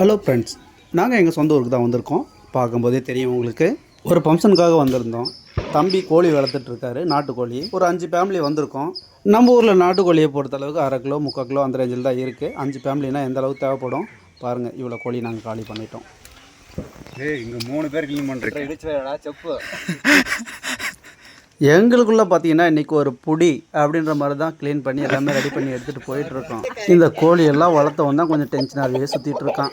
Hello friends நாங்கள் எங்கள் சொந்த ஊருக்கு தான் வந்திருக்கோம். பார்க்கும்போதே தெரியும் உங்களுக்கு. ஒரு ஃபங்க்ஷனுக்காக வந்திருந்தோம். தம்பி கோழி வளர்த்துட்டு இருக்காரு நாட்டுக்கோழி. ஒரு அஞ்சு ஃபேமிலி வந்திருக்கோம். நம்ம ஊரில் நாட்டுக்கோழியை பொறுத்த அளவுக்கு அரை கிலோ முக்கால் கிலோ அந்த ரேஞ்சில் தான் இருக்குது அஞ்சு ஃபேமிலினா எந்த அளவுக்கு தேவைப்படும்? பாருங்கள் இவ்வளோ கோழி நாங்கள் காலி பண்ணிட்டோம். ஏய் இங்க மூணு பேர் க்ளீன் இடிச்சுடா செப்பு. எங்களுக்குள்ள பார்த்தீங்கன்னா இன்றைக்கி ஒரு புடி அப்படின்ற மாதிரி தான் க்ளீன் பண்ணி எல்லாமே ரெடி பண்ணி எடுத்துகிட்டு போயிட்டு இருக்கோம். இந்த கோழி எல்லாம் வளர்த்தவன் தான் கொஞ்சம் டென்ஷனாகவே சுற்றிட்டு இருக்கான்.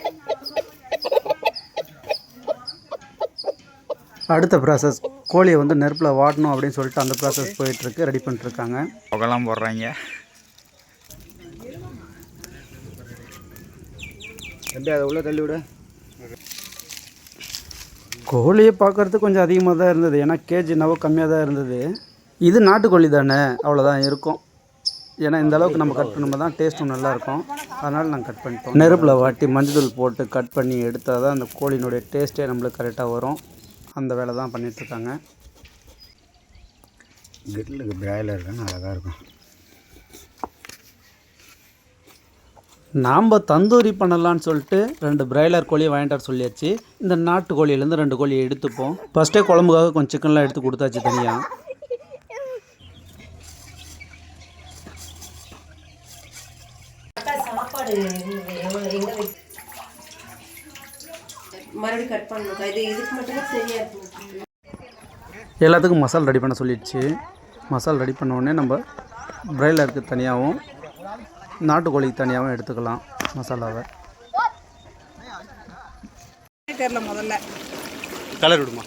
அடுத்த ப்ராசஸ் கோழியை வந்து நெருப்பில் வாட்டணும் அப்படின்னு சொல்லிட்டு அந்த ப்ராசஸ் போயிட்டுருக்கு ரெடி பண்ணிட்டுருக்காங்க. புகெல்லாம் போடுறாங்க. தம்பி அதை உள்ள தள்ளி விடு. கோழியை பார்க்குறதுக்கு கொஞ்சம் அதிகமாக தான் இருந்தது. ஏன்னா கேஜி நவ கம்மியாக தான் இருந்தது. இது நாட்டுக்கோழி தானே அவ்வளோதான் இருக்கும். ஏன்னா இந்த அளவுக்கு நம்ம கட் பண்ணும்போது தான் டேஸ்ட்டும் நல்லாயிருக்கும் அதனால் நாங்கள் கட் பண்ணிட்டோம். நெருப்பில் வாட்டி மஞ்சள் போட்டு கட் பண்ணி எடுத்தால் தான் அந்த கோழியினுடைய டேஸ்ட்டே நம்மளுக்கு கரெக்டாக வரும். அந்த வேலை தான் பண்ணிகிட்ருக்காங்க கிரில்லுக்கு பிராய்லர் தான் அழகாக இருக்கும். நாம் தந்தூரி பண்ணலான்னு சொல்லிட்டு ரெண்டு பிராய்லர் கோழியை வாங்கிட்டு வர சொல்லியாச்சு. இந்த நாட்டு கோழியிலேருந்து ரெண்டு கோழியை எடுத்துப்போம். ஃபஸ்ட்டே குழம்புக்காக கொஞ்சம் சிக்கன்லாம் எடுத்து கொடுத்தாச்சு தனியாக சாப்பாடு எவ்வளோ எங்கே வை மறுபடியும் கட் பண்ணணும் இது இதுக்கு மட்டும்தான் சரியா இருக்கும். எல்லாத்துக்கும் மசால் ரெடி பண்ண சொல்லிடுச்சு. மசால் ரெடி பண்ண உடனே நம்ம பிராய்லருக்கு தனியாகவும் நாட்டுக்கோழிக்கு தனியாகவும் எடுத்துக்கலாம் மசாலாவை. தெரியல முதல்ல. கலர் விடுமா?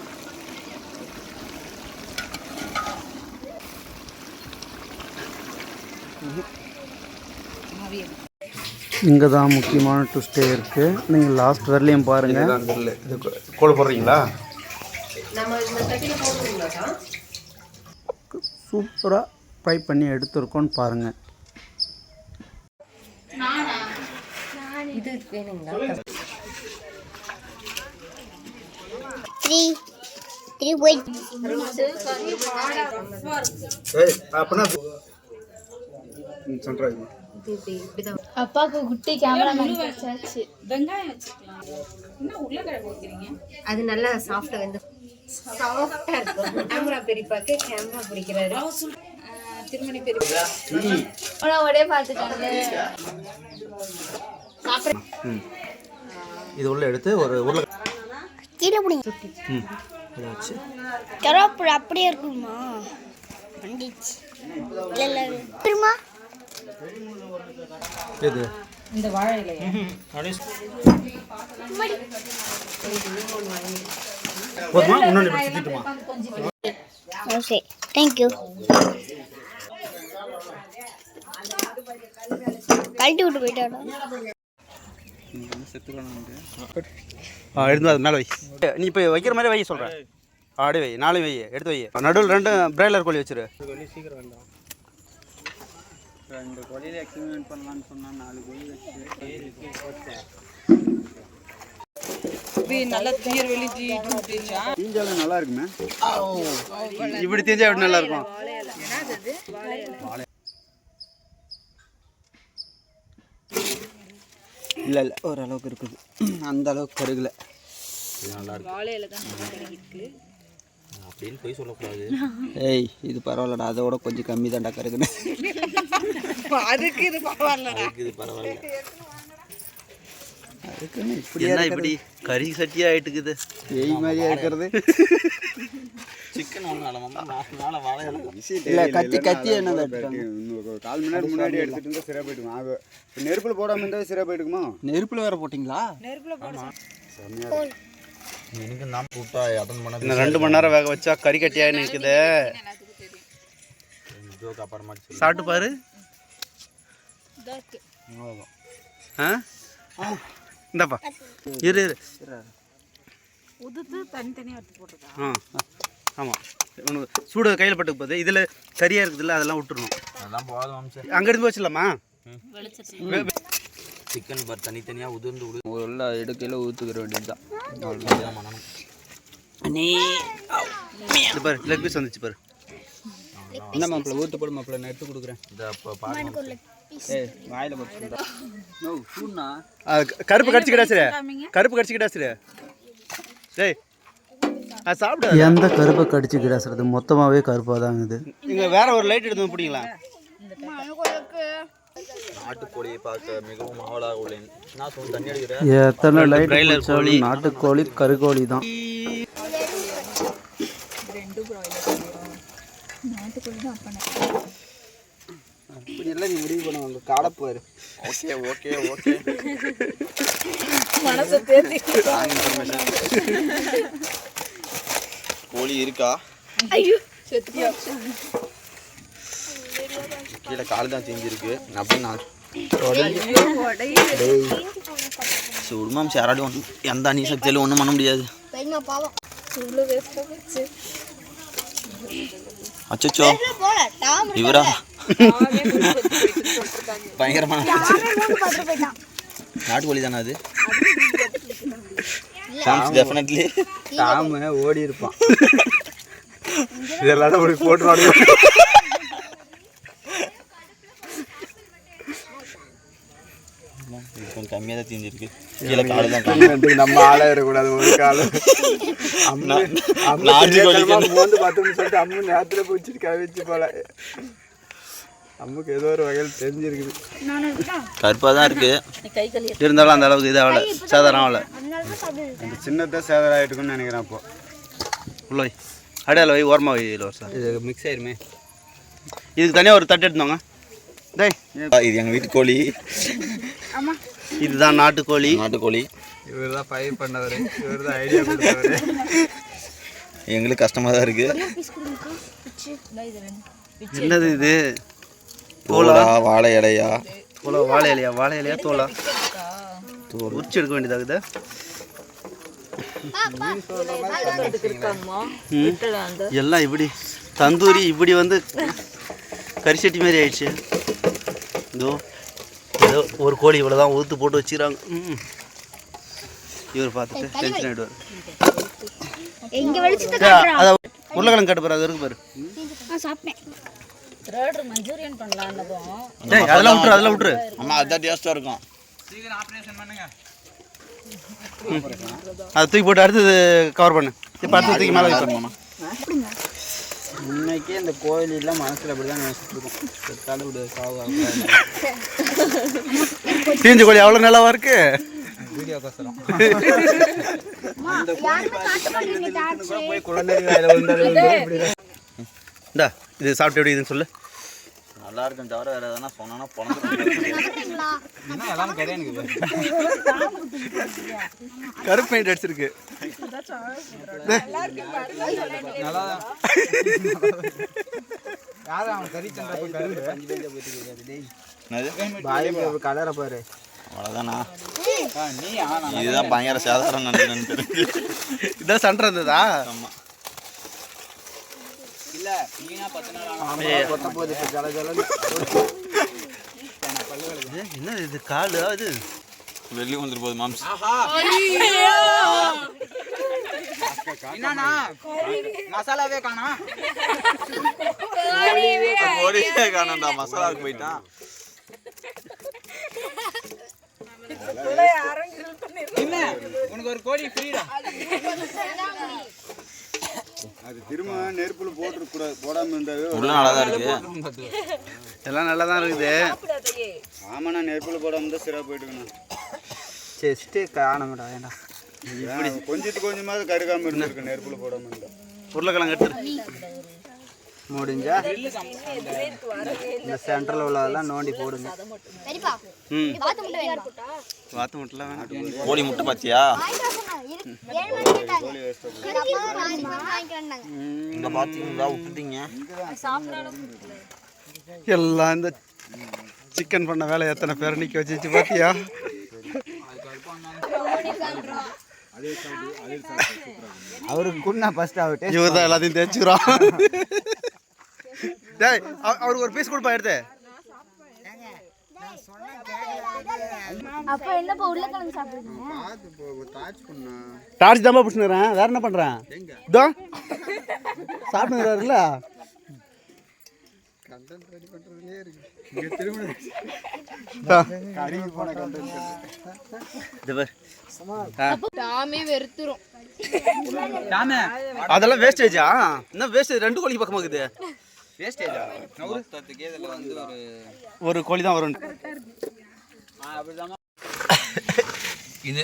இங்கே தான் முக்கியமான ட்விஸ்டே இருக்குது நீங்கள் லாஸ்ட் வரலையும் பாருங்கள் போடுறீங்களா? இந்த தட்டியில் போடுறீங்களாக்கா சூப்பராக ஃப்ரை பண்ணி எடுத்துருக்கோன்னு பாருங்கள் இது வேணுங்களா? Three, three இப்படி இப்படிதான் அப்பாவுக்கு குட்டி கேமரா வச்சாச்சு. அது நல்லா சாஃப்டாக வந்து சாஃப்டாக இருக்கும். கேமரா பெரியப்பாக்கு கேமரா பிடிக்கிறாரு. ஆனா ஒரே பார்த்துட்டாங்க இது உள்ள எடுத்து ஒரு உருளை கீழே பிடிங்க ம். கருவேப்பிலை அப்படியே இருக்குமா? வந்துச்சு இல்லை இல்லை. திரும்ப இது போதுமா இன்னொன்று இப்படி சுற்றிட்டுமா ஓகே தேங்க்யூ கழட்டி விட்டு போயிட்டாடா ஆ எடுத்து அது மேலே வை. நீ இப்போ வைக்கிற மாதிரி வை சொல்கிறேன் ஆடி வை நாளையும் வை எடுத்து வை. நடுவில் ரெண்டு பிராய்லர் கோழி வச்சிரு. ரெண்டு கோழியில் எக்ஸ்பெரிமெண்ட் பண்ணலான்னு சொன்னா நாலு கோழி வச்சு நல்லா தீர் விட்டுச்சா தீஞ்சாலும் நல்லா இருக்குமே. இப்படி தெரிஞ்சா எப்படி நல்லா இருக்கும்? இல்லை இல்லை ஓரளவுக்கு இருக்குது. அந்த அளவுக்கு கருகலை. ஏய் இது பரவாயில்லடா. அதோட கொஞ்சம் கம்மி தான்டா கருகுன்னு அதுக்கு இது பரவாயில்லடா. அதுக்குன்னு இப்படி என்ன இப்படி கறி சட்டியா ஆயிட்டுக்குது? பேய் மாதிரியா இருக்கிறது? சிக்கன் ஒன்றும் இல்லை கத்தி கத்தி என்ன கால் மணி நேரம் முன்னாடி எடுத்துட்டு இருந்தா சிறப்பு போயிட்டுமா அது இப்போ நெருப்பில் போடாமல் இருந்தால் சிறப்பு போயிட்டுக்குமா நெருப்புல வேற போட்டிங்களா? இன்னும் ரெண்டு மணி நேரம் வேக வச்சா கறி கட்டியா நிற்குது சாப்பிட்டு பாரு. ஆ? இந்தாப்பா. இரு இரு. உதுத்து தனித்தனியாக எடுத்து போட்டுருக்கா ஆ ஆமாம் உனக்கு சூடு கையில் பட்டுக்கு போகுது. இதில் சரியாக இருக்குதுல்ல அதெல்லாம் விட்டுறணும். அதெல்லாம் போதும் அங்கே இருந்து வச்சிடலாமா சிக்கன் பர் தனித்தனியாக உதிர்ந்து விடு உள்ள எடுக்கையில் ஊற்றுக்கிற வேண்டியதுதான். அவ்வளோதான் பண்ணணும் இது பாரு லெக் பீஸ் வந்துச்சு பாரு. என்ன மாப்பிள்ள ஊற்று போடு மாப்பிள்ள நான் எடுத்து கொடுக்குறேன். இதை அப்போ பாருங்க வாயில நோ கருப்பு கடிச்சிக்கிட்டா சரி கருப்பு கடிச்சிக்கிட்டா சரி டேய் அது சாப்பிடு. எந்த கருப்பை கடிச்சு கிடாசுறது மொத்தமாகவே கருப்பாக தாங்க இது இங்கே வேற ஒரு லைட் எடுத்து பிடிங்களா நாட்டுக்கோழியை பார்க்க மிகவும் ஆவலாக உள்ளேன். நான் சொன்ன தண்ணி அடிக்கிறேன் எத்தனை லைட் நாட்டுக்கோழி கருக்கோழி தான். அப்படி எல்லாம் நீ முடிவு பண்ணுவாங்க காடப்பாரு ஓகே ஓகே ஓகே. கோழி இருக்கா? கீழே கால் தான் செஞ்சிருக்கு. அப்படின்னு நான் சுடுமாம் யாராடி ஒன்று எந்த அணி சக்தியில் ஒன்றும் பண்ண முடியாது அச்சோ இவரா பயங்கரமான நாட்டுக்கோழி தானே அது டெஃபினெட்லி டாம ஓடி இருப்பான் இதெல்லாம் அப்படி போட்டுருவாங்க இது கொஞ்சம் கம்மியாக தான் தீஞ்சிருக்கு கீழே காடு தான் நம்ம ஆளே இருக்கக்கூடாது ஒரு தெரியாதனமா மோந்து பார்த்தோம்னு சொல்லிட்டு அம்மு நேரத்தில் பிடிச்சிட்டு கவிச்சு போல. அம்முக்கு ஏதோ ஒரு வகையில் தெரிஞ்சிருக்குது. கருப்பாக தான் இருக்கு. இருந்தாலும் அந்த அளவுக்கு இது ஆகலை. சாதாரணம் ஆகலை அந்த சின்னதான் சேதம் ஆகிட்டுக்குன்னு நினைக்கிறேன் அப்போ. உள்ள வை அடையாள வை ஓரமாக வை இதில் சார் இது மிக்ஸ் ஆயிருமே. இதுக்கு தனியாக ஒரு தட்டு எடுத்துவாங்க டேய். இது எங்கள் வீட்டு கோழி. இதுதான் நாட்டுக்கோழி. நாட்டுக்கோழி. இவர் தான் பயிர் பண்ணவர். இவர் தான் ஐடியா கொடுத்தவர். எங்களுக்கு கஷ்டமாக தான் இருக்கு. என்னது இது? தோலா? வாழை இலையா? தோலா வாழை இலையா? வாழை இலையா தோலா? உரிச்சு எடுக்க வேண்டியதாகுது. எல்லாம் இப்படி. தந்தூரி இப்படி வந்து கரிசட்டி மாதிரி ஆயிடுச்சு. இதோ. ஏதோ ஒரு கோழி இவ்வளோ தான் ஊற்று போட்டு வச்சுக்கிறாங்க. ம். இவர் பார்த்துட்டு டென்ஷன் ஆகிடுவார் எங்க வெளிச்சத்தை அதை உருளைக்கிழங்கு கட்டு பாரு அது இருக்கு பாரு. நான் சாப்பிட்டேன். டேய் அதெல்லாம் விட்டுரு அதெல்லாம் விட்டுரு. அம்மா அதுதான் டேஸ்ட்டாக இருக்கும். அதை தூக்கி போட்டு அடுத்தது கவர் பண்ணு. இப்போ அடுத்து தூக்கி மேலே வைப்பேன். இன்னைக்கே இந்த கோயில் எல்லாம் மனசுல அப்படிதான் நினைச்சிட்டு இருக்கோம். செத்தாலும் விடு சாவு தீஞ்ச கோழி அவ்வளோ நல்லாவா இருக்கு? வீடியோ கோசரம் இந்தா இது சாப்பிட்டு எப்படி இதுன்னு சொல்லு. நல்லா இருக்கும் தவிர வேறு எதனா சொன்னா எல்லாமே கிடையாது எனக்கு கருப்பு பெயிண்ட் அடிச்சிருக்கு. நல்லா யாரும் அவன் சண்டை போய் பாயம் கலரை பாரு. அவ்வளோதானா ஆ, நீ ஆனா இதுதான் பயங்கர சாதாரண இதான் சண்டை இருந்ததா? இல்ல நீனா பத்து நாள் ஆனா கொத்த போகுது இப்போ ஜல ஜலன்னு ஏ, என்ன இது கால்? இது. வெளியே வந்துட்டு போகுது மாம்ஸ் என்னண்ணா? மசாலாவே காணா? கோழியே காணண்டா மசாலாவுக்கு போயிட்டான் என்ன? உனக்கு ஒரு கோழி ஃப்ரீடா? அது திரும்ப நெருப்புல போட்டுருக்கூடாது போடாமல் இருந்தாவே உள்ள நல்லா தான் இருக்கு. எல்லாம் நல்லா தான் இருக்குது ஆமாண்ணா நெருப்புல போடாமல் தான் சிறப்பாக போயிட்டுக்கணும் செஸ்ட்டு காணமாடா ஏண்டா? இப்படி கொஞ்சத்துக்கு கொஞ்சமாவது கருகாமல் இருந்திருக்கு நெருப்புல போடாமல் இருந்தா. உருளைக்கிழங்கு எடுத்துரு. முடிஞ்சா இந்த சென்டரில் உள்ளதெல்லாம் நோண்டி போடுங்க. ம். பாத்து முட்டை வேணுமா? வாத்து மட்டும்லாம் வேணாம். கோழி முட்டை பாத்தியா? வந்தாங்க இந்த பாத்தீங்களா விட்டுட்டீங்க. எல்லாம் இந்த சிக்கன் பண்ண வேலை எத்தனை பேர் நிற்க வச்சிச்சு பார்த்தியா அவருக்கு குண்ணா ஃபர்ஸ்ட் ஆகட்டே இவர் தான் எல்லாத்தையும் தேய்ச்சிக்கிறான். டேய் அவ- அவருக்கு ஒரு பீஸ் கொடுப்பா எடுத்து. டார்ச் தாம்பா பிடிச்சினுறேன் வேற என்ன பண்ணுறேன் இதோ. வெறுத்துரும். அதெல்லாம் வேஸ்டேஜா என்ன வேஸ்டேஜ் ரெண்டு கோழி பக்கமாக இருக்குது. வேஸ்டேஜா மொத்தத்துக்கே இதில் வந்து ஒரு ஒரு கோழி தான் வரும் அப்படிதான் இது.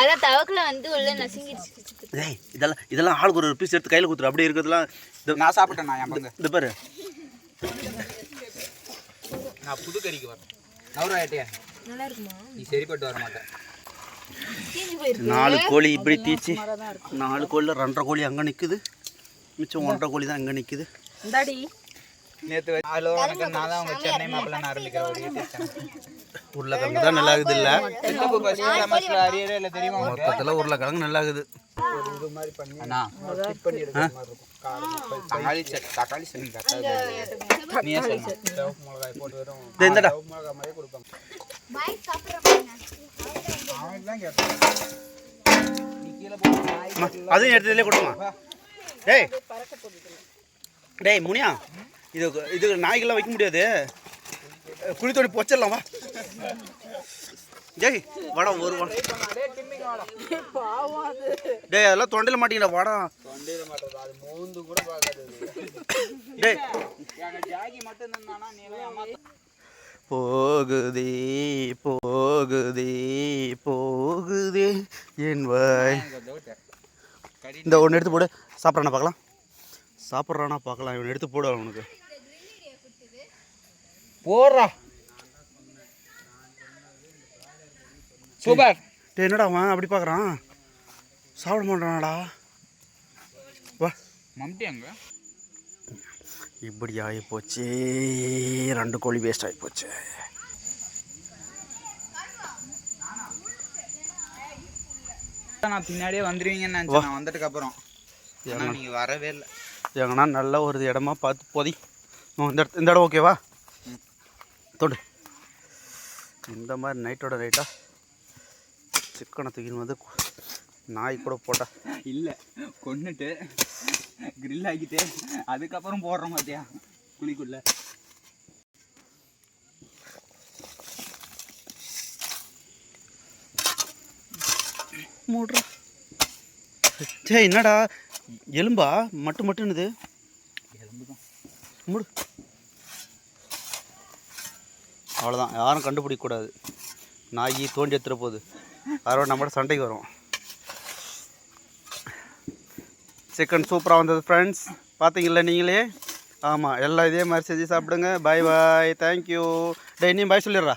அதான் தவக்கல வந்து உள்ள நசுங்கிடுச்சு. டேய் இதெல்லாம் இதெல்லாம் ஆளுக்கு ஒரு பீஸ் எடுத்து கையில் கொடுத்துரு. அப்படியே இருக்கிறதுலாம் இது நான் சாப்பிட்டேன் நான் இது பாரு. நான் புது கறிக்கு வரேன். நவரா ஏட்டியா நல்லா இருக்குமா? நீ சரிப்பட்டு வர மாட்டேன் நாலு கோழி இப்படி தீச்சு. நாலு கோழியில் ரெண்டரை கோழி அங்கே நிற்குது மிச்சம் ஒன்றரை கோழி தான் அங்கே நிற்குது இந்தாடி. நேற்று ஹலோ வணக்கம். நான் தான் உங்கள் சென்னை மாப்பிள்ளை ஆரம்பிக்கிறேன் ஒரு யூடியூப் சேனல் உருளைக்கிழங்கு தான் நல்லா இருக்குது இல்லை மொத்தத்தில் உருளைக்கிழங்கு நல்லா இருக்குது அதையும் எடுத்ததுலேயே கொடுமா. டேய் டேய் முனியா இது இது நாய்க்கெல்லாம் வைக்க முடியாது. குழி தோண்டி பொச்சிடலாம் வா. டேய் வாடா ஒரு வா. டேய் அதெல்லாம் தொண்டையில் மாட்டீங்கடா வாடா. தொண்டையில மாட்டது அது மூந்து கூட பார்க்காது டேய். போகுதி ஜாகி மட்டும் இருந்தானா நீ போகுதே போகுதே போகுதே என் வாய். இந்த ஒன்று எடுத்து போடு. சாப்பிட்றானா பார்க்கலாம். சாப்பிட்றானா பார்க்கலாம். இவன் எடுத்து போடு அவனுக்கு. போடுறா. சூப்பர். என்னடா அவன் அப்படி பார்க்குறான்? சாப்பிட மாட்டானாடா. வா. மம்டி அங்க. இப்படி ஆகி போச்சு ரெண்டு கோழி வேஸ்ட் ஆகி போச்சு நான் பின்னாடியே வந்துருவீங்கன்னு நினைச்சேன். நான் வந்ததுக்கு அப்புறம் ஆனா நீங்க வரவே இல்லை. எங்கன்னா நல்ல ஒரு இடமா பார்த்து போதி. இந்த இடத்து இந்த இடம் ஓகேவா தொடு. இந்த மாதிரி நைட்டோட நைட்டாக சிக்கனை தூக்கின்னு வந்து நாய் கூட போட்டா. இல்ல கொன்னுட்டு grill ஆக்கிட்டு அதுக்கப்புறம் போடுறோம் பாத்தியா குழிக்குள்ள. மூடுறா. சே என்னடா? எலும்பா? மட்டு மட்டுன்னுது மூடு. அவ்வளோதான் யாரும் கண்டுபிடிக்கக்கூடாது. நாய் தோண்டி எடுத்துகிற போகுது. அதோட நம்மளோட சண்டைக்கு வரும். சிக்கன் சூப்பராக வந்தது ஃப்ரெண்ட்ஸ் பார்த்தீங்களா நீங்களே? ஆமாம் எல்லாம் இதே மாதிரி செஞ்சு சாப்பிடுங்க. பாய் பாய் தேங்க்யூ டே நீ பாய் சொல்லிடுறா.